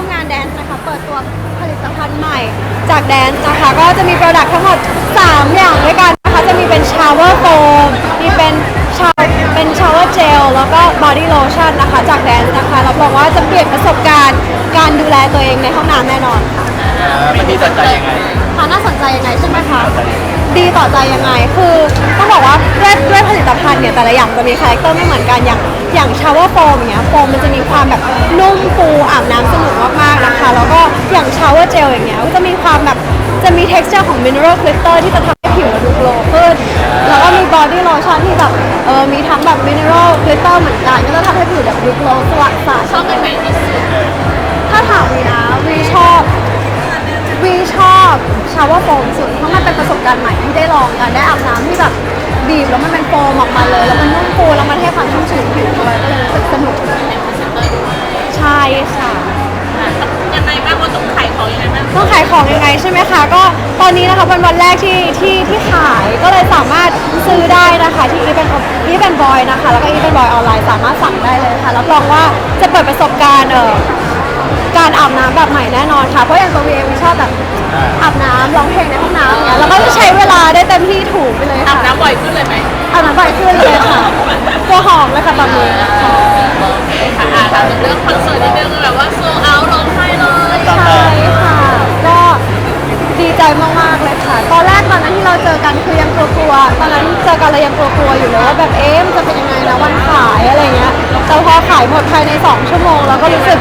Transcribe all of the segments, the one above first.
วมงานแดนซ์นะคะ เปิดตัวผลิตภัณฑ์ใหม่จากแดนซ์นะคะ ก็จะมีโปรดักต์ทั้งหมด 3 อย่างด้วยกันนะคะ จะมีเป็นชาวเวอร์โฟมมีเป็นชาเป็นชาวเวอร์เจลแล้วก็บอดี้โลชั่นนะคะ จากแดนซ์นะคะรับรองว่าจะเปลี่ยนประสบการณ์การดูแลตัวเองในห้องน้ำแน่นอนค่ะ มันมีสนใจยังไง ค่ะน่าสนใจยังไงใช่ไหมคะดีต่อใจยังไงคือต้องบอกว่าด้วยด้วยผลิตภัณฑ์เนี่ยแต่ละอย่างจะมีคาแรคเตอร์ไม่เหมือนกันอย่างอย่างชาวเวอร์โฟมอย่างเงี้ยโฟมมันจะมีความแบบนุ่มฟูอาบน้ำสนุกมากๆนะคะ แล้วก็อย่างชาวเวอร์เจลอย่างเงี้ยก็จะมีความแบบจะมี texture ของ mineral glitter ที่จะทำให้ผิวเราดูโกลว์ขึ้นแล้วก็มี body lotion ที่แบบเออมีทั้งแบบ mineral glitter เหมือนกันก็จะทำให้ผิวแบบดูโกลว์สว่างใสชอบอันไหนที่สุดถ้าถามวีนะวีชอบ การณ์ใหม่ที่ได้ลองกันได้อาบน้ำที่แบบบีบแล้วมันเป็นโฟมออกมาเลย แล้วมันนุ่มฟูแล้วมันให้ความชุ่มชื้นผิวด้วยก็เลยรู้สึกสนุกใช่ค่ะอะยังไงบ้างว่าต้องขายของยังไงบ้างต้องขายของยังไงใช่ไหมคะ ก็ตอนนี้นะคะเป็นวันแรกที่ที่ที่ขายก็เลยสามารถซื้อได้นะคะที่อีเป็นอีเป็นบอยนะคะ แล้วก็อีเป็นบอยออนไลน์สามารถสั่งได้เลยค่ะรับรองว่าจะเปิดประสบการณ์เอ่อการอาบน้ำแบบใหม่แน่นอนค่ะ เพราะอย่างตัวเองชอบแบบอาบ เต็มที่ถูกไปเลยอาค่ะบน้ำบ่อยขึ้นเลยไหมอาบน้ำบ่อยขึ้นเลยค่ะตัวหอมเลยค่ะตอนนี้ค่ะอะถามถึงเรื่องคอนเสิร์ตนิดนึงแบบว่าโซเอาร้องไห้เลยใช่ค่ะ ก็ดีใจมากๆเลยค่ะ ตอนแรกตอนนั้นที่เราเจอกันคือยังกลัวๆตอนนั้นเจอกันเรายังกลัวๆอยู่เลยว่าแบบเอ๊ะมันจะเป็นยังไงนะวันขายอะไรเงี้ยแต่พอขายหมดภายใน 2 ชั่วโมงเราก็รู้สึก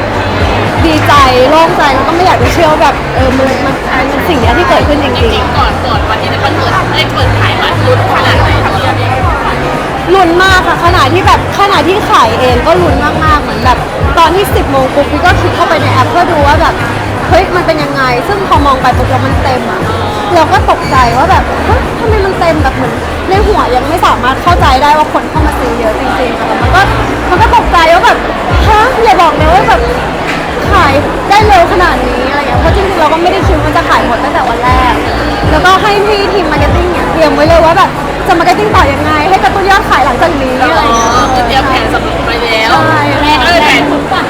ดีใจโล่งใจแล้วก็ไม่อยากจะเชื่อว่าแบบเออมันมันมันเป็นสิ่งเนี้ยที่เกิดขึ้นจจริงริงๆก่อนก่อนวันที่จะเปิดได้เปิดขาย ลุ้นมากค่ะขณะที่แบบขณะที่ขายเองก็ลุ้นมากๆเหมือนแบบ ตอนที่ 10โมงปุ๊บพี่ก็คลิกเข้าไปในแอปเพื่อดูว่าแบบเฮ้ยมันเป็นยังไง ซึ่งพอมองไปปุ๊บแล้วมันเต็มอะเราก็ตกใจว่าแบบเฮ้ยทำไมมันเต็มแบบเหมือนในหัวยังไม่สามารถเข้าใจได้ว่าคนเข้ามาซื้อเยอะจริงๆค่ะแต่มันก็มันก็ตกใจว่าแบบฮะอย่าบอกนะว่าแบบขายได้เร็วขนาดนี้อะไรอย่างเงี้ยเพราะจริงๆเราก็ไม่ได้คิดว่าจะขายหมดตั้งแต่วันแรก แล้วก็ให้พี่ทีมมาร์เก็ตติ้งเนี่ยเตรียมไว้เลยว่าแบบ จะมาร์เก็ตติ้งต่อยังไง ให้กระตุ้นยอดขายหลังจากนี้อะไรอ๋อเงี้ย คือเตรียมแผนสำรองไปแล้วใช่แม่ก็เลยแผนค่ะ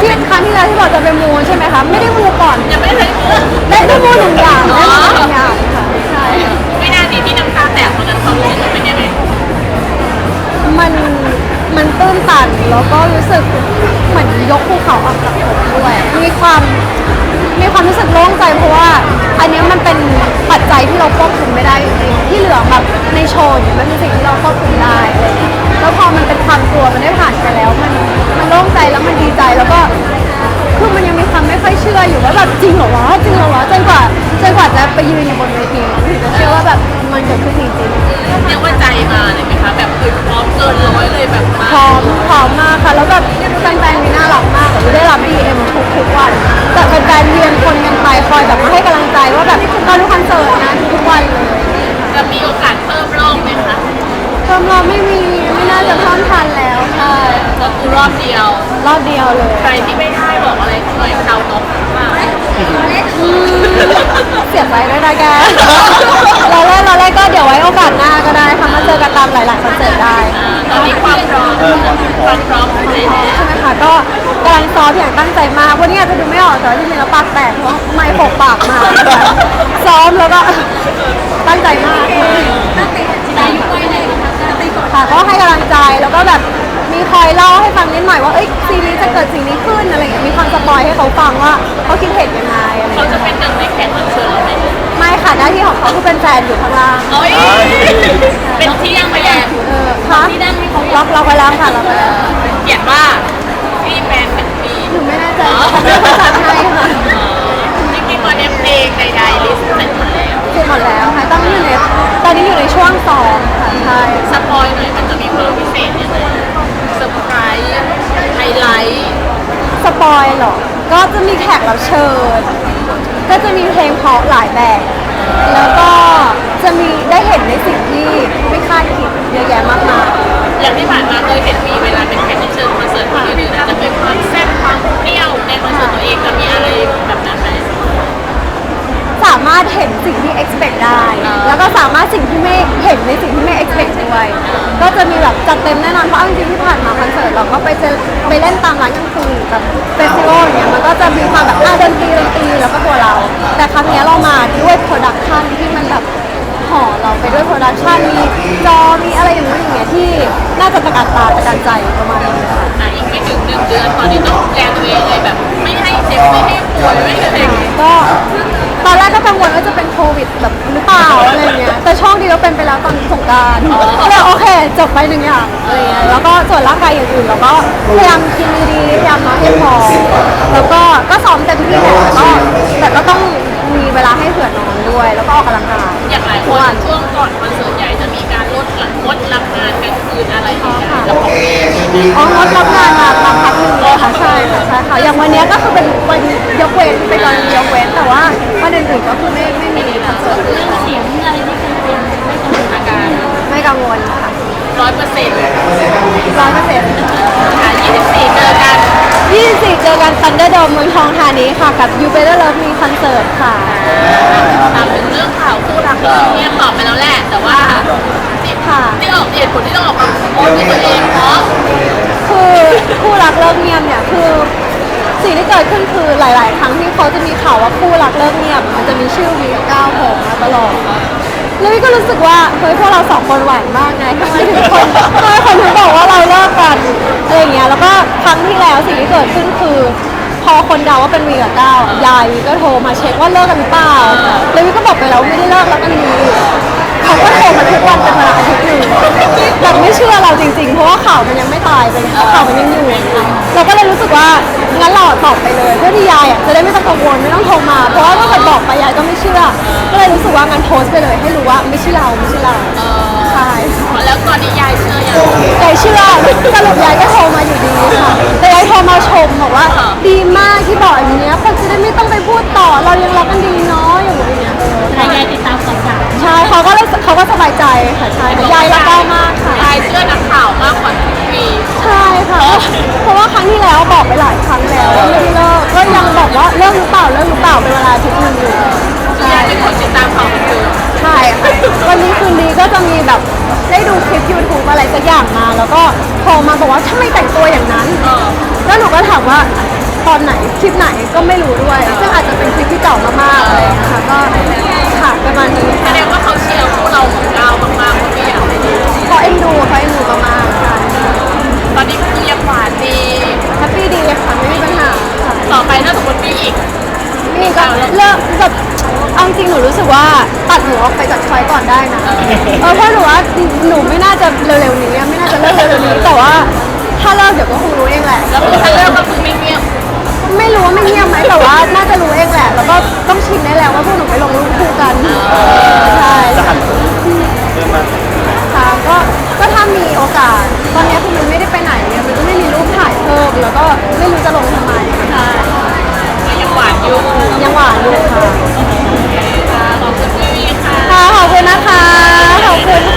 ที่ครั้งที่แล้วที่บอกจะไปมูใช่ไหมคะไม่ได้มูก่อนยังไม่ได้ได้ได้มูหนึ่งอย่างได้มูหนึ่งอย่างค่ะใช่ไม่น่าดีที่น้ำตาแตกตอนนั้นความรู้สึกมันเป็นยังไงมันมันตื้นตันแล้วก็รู้สึกเหมือนยกภูเขาออกจากอกด้วยมีความ มีความรู้สึกโล่งใจเพราะว่า อันเนี้ยมันเป็นปัจจัยที่เราควบคุมไม่ได้จริงๆที่เหลือแบบในโชว์เนี่ยมันเป็นสิ่งที่เราควบคุมได้อะไรเงี้ยแล้วพอมันเป็นความกลัวมันได้ผ่านไปแล้ว มันมันโล่งใจแล้วมันดีใจแล้วก็คือมันยังมีความไม่ค่อยเชื่ออยู่ว่าแบบจริงเหรอวะจริงเหรอวะจนกว่าจนกว่าจะไปยืนอยู่บนเวทีถึงจะเชื่อว่าแบบมันเกิดขึ้นจริง คนกันไปคอยแบบมาให้กำลังใจว่าแบบตอนดูคอนเสิร์ตนะทุกๆวันเลยจะมีโอกาสเพิ่มรอบไหมคะเพิ่มรอบไม่มีไม่น่าจะเพิ่มทันแล้วใช่ก็คือรอบเดียว รอบเดียวเลยใครที่ไม่ได้บอกอะไรเขาหน่อยชาวนกมากเสียใจด้วยนะแกเราเล่นเราเล่นก็เดี๋ยวไว้โอกาสหน้าก็ได้ค่ะมาเจอกันตามหลายๆคอนเสิร์ตได้ ตอนนี้ความพร้อม ความพร้อมของเจนใช่ไหมคะก็กำลังซ้อมอย่างตั้งใจมากวันนี้อาจจะดูไม่ออกแต่ว่าจริงๆแล้วปากแตกเพราะไม่ปกปากมาซ้อมแล้วก็ตั้งใจมากค่ะก็ให้กำลังใจแล้วก็แบบมีคอยเล่าให้ฟังนิดหน่อยว่าเอ้ยซีรีส์จะเกิดสิ่งนี้ขึ้นอะไรอย่างเงี้ยมีความสปอยให้เขาฟังว่าเขาคิดเห็นยังไงอะไรเขาจะเป็นหนึ่งในแขกรับเชิญเราไหม ไม่ค่ะหน้าที่ของเขาคือเป็นแฟนอยู่ข้างล่างโอ้ยเป็นที่ยังไม่แย่เออคะที่นั่งที่เขาล็อกเราไปแล้วค่ะล็อกไปแล้วเขียนว่าที่แฟนเป็นปีหนูไม่แน่ใจฉันไม่ภาษาไทยค่ะจริงๆตอนนี้เพลงใดๆลิสต์เสร็จหมดแล้วเสร็จหมดแล้วค่ะต้องอยู่ในตอนนี้อยู่ในช่วงซ้อมค่ะใช่สปอยหน่อยมันจะมีเพิ่มพิเศษยังไงเซอร์ไพรส์ไฮไลท์สปอยเหรอก็จะมีแขกรับเชิญ ก็จะมีเพลงเพราะหลายแบบ แล้วก็จะมีได้เห็นในสิ่งที่ไม่คาดคิดเยอะแยะมากมายอย่างที่ผ่านมาเคยเห็นมีเวลาเป็นแขกรับเชิญคอนเสิร์ตคนอื่นๆจะเป็นความแซ่บความเปรี้ยวในคอนเสิร์ตตัวเองจะมีอะไรแบบนั้นไหมสามารถเห็นสิ่งที่ expect ได้ แล้วก็สามารถสิ่งที่ไม่เห็นในสิ่ง ด้ด้วย ก็จะมีแบบจัดเต็มแน่นอนเพราะเอาจริงๆที่ผ่านมาคอนเสิร์ตเราก็ไปเจอไปเล่นตามร้านกลางคืนแบบเฟสติวัลอย่างเงี้ยมันก็จะมีความแบบอะดนตรีดนตรีแล้วก็ตัวเรา แต่ครั้งเนี้ยเรามาด้วยโปรดักชันที่มันแบบห่อเราไปด้วยโปรดักชันมีจอมีอะไรอย่างเงี้ยอย่างเงี้ยที่น่าจะประกาศตาประการใจประมาณนี้ค่ะ อะอีกไม่ถึงหนึ่งเดือนตอนนี้ต้องดูแลตัวเองเลยแบบ ไม่ให้เจ็บไม่ให้ป่วยไม่ให้อะไรอย่างเงี้ยก็ตอนแรกก็กังวลว่าจะเป็นโควิดแบบหรือเปล่าอะไรเงี้ยแต่ โชคดีก็เป็นไปแล้วตอนสงกรารก็เลยโอเคจบไปหนึ่งอย่างอะไรเงี้ยแล้วก็ส่วนร่างกายอย่างอื่นเราก็พยายามกินดีๆพยายามนอนให้พอแล้วก็ก็ซ้อมเต็มที่แหละแต่ก็แต่ก็ต้องมีเวลาให้เผื่อนอนด้วย แล้วก็ออกกำลังกาย อย่างหลายคนช่วงก่อนคอนเสิร์ตใหญ่จะมีการลดลดรับงานกลางคืนอะไรอย่างเงี้ยแล้วของเองอ๋องดรับงานมามาพักหนึ่งเลยค่ะใช่ค่ะใช่ค่ะอย่างวันเนี้ยก็คือเป็นวันยกเว้น ร้อยเปอร์เซ็นต์ร้อยเปอร์เซ็นต์อะยี่สิบสี่เจอกัน24เจอกัน Thunderdome เมืองทองธานีค่ะกับ You Better Love Me Concert ค่ะถามถึงเรื่องข่าวคู่รักที่เนี่ยตอบไปแล้วแหละแต่ว่าที่ค่ะที่ออกเหตุผลที่ต้องออกมาโพสต์ด้วยตัวเองเพราะคือคู่รักเลิกเงียบเนี่ยคือสิ่งที่เกิดขึ้นคือหลาย ๆ ครั้งที่เขาจะมีข่าวว่าคู่รักเลิกเงียบ มันจะมีชื่อวีกับก้าวโผล่มาตลอด แล้ววิก็รู้สึกว่าเฮ้ยพวกเราสองคนหวานมากไงทำไมถึงคนทำไมคนถึงบอกว่าเราเลิกกันอะไรอย่างเงี้ยแล้วก็ครั้งที่แล้วสิ่งที่เกิดขึ้นคือ พอคนเดาว่าเป็นวีกับก้าวยายวีก็โทรมาเช็คว่าเลิกกันหรือเปล่าแล้ววิก็บอกไปแล้วไม่ได้เลิกแล้วกันดีเขาก็โทรมาทุกวันเป็นเวลาอาทิตย์หนึ่งแบบไม่เชื่อเราจริงๆ เพราะว่าข่าวมันยังไม่ตายไปข่าวมันยังอยู่เราก็เลยรู้สึกว่างั้นเราตอบไปเลยเพื่อที่ยายอะจะได้ไม่ต้องกังวลไม่ต้องโทรมา เพราะว่าถ้าเกิดบอกไปยายก็ไม่เชื่อ เลยรู้สึกว่างั้นโพสต์ไปเลยให้รู้ว่าไม่ใช่เราไม่ใช่เราใช่แล้วตอนนี้ยายเชื่อยังยายเชื่อสรุปยายก็โทรมาอยู่ดีค่ะแต่ยายโทรมาชมบอกว่า ดีมากที่บอกอย่างเนี้ยคนจะได้ไม่ต้องไปพูดต่อเรายังรักกันดีเนาะอย่างเงี้ยยายติดตามข่าวสารใช่เขาก็เลยเขาก็สบายใจค่ะใช่ยายรักก้าวมากค่ะยายเชื่อนักข่าวมากกว่าทุกปีใช่ค่ะเพราะว่าครั้งที่แล้วบอกไปหลายครั้งแล้วว่าไม่ได้เลิกก็ยังบอกว่าเลิกหรือเปล่าเลิกหรือเปล่าเป็นเวลาอาทิตย์หนึงอยู่ ใช่ยายเป็นคนติดตามข่าวบันเทิงใช่ค่ะวันนี้คืนนี้ก็จะมีแบบได้ดูคลิป YouTube อะไรสักอย่างมา แล้วก็โทรมาบอกว่าทำไมแต่งตัวอย่างนั้น แล้วหนูก็ถามว่าตอนไหนคลิปไหนก็ไม่รู้ด้วย ซึ่งอาจจะเป็นคลิปที่เก่ามากๆอะไรอย่างเลยนะคะก็ค่ะประมาณนี้แสค่ะดงว่าเขาเชียร์ เออเพราะหนูว่าหนูไม่น่าจะเร็วๆนี้ไม่น่าจะเลิกเร็วๆนี้แต่ว่าถ้าเลิกเดี๋ยวก็คงรู้เองแหละแล้วคืถ้าเลิกก็คือไม่เงียบไม่รู้ว่าไม่เงียบไหมแต่ว่าน่าจะรู้เองแหละ แล้วก็ต้องชินได้แล้วว่าพวกหนูไปลงรูปคู่กันใช่ค่ะก็ก็ถ้ามีโอกาส ตอนนี้คือมันไม่ได้ไปไหนเนี่ยมันก็ไม่มีรูปถ่ายเพิ่มแล้วก็ไม่รู้จะลงทำไมค่ะยังหวานอยู่ยังหวานอยู่ค่ะขอบคุณพี่ค่ะ ค่ะขอบคุณนะคะ คน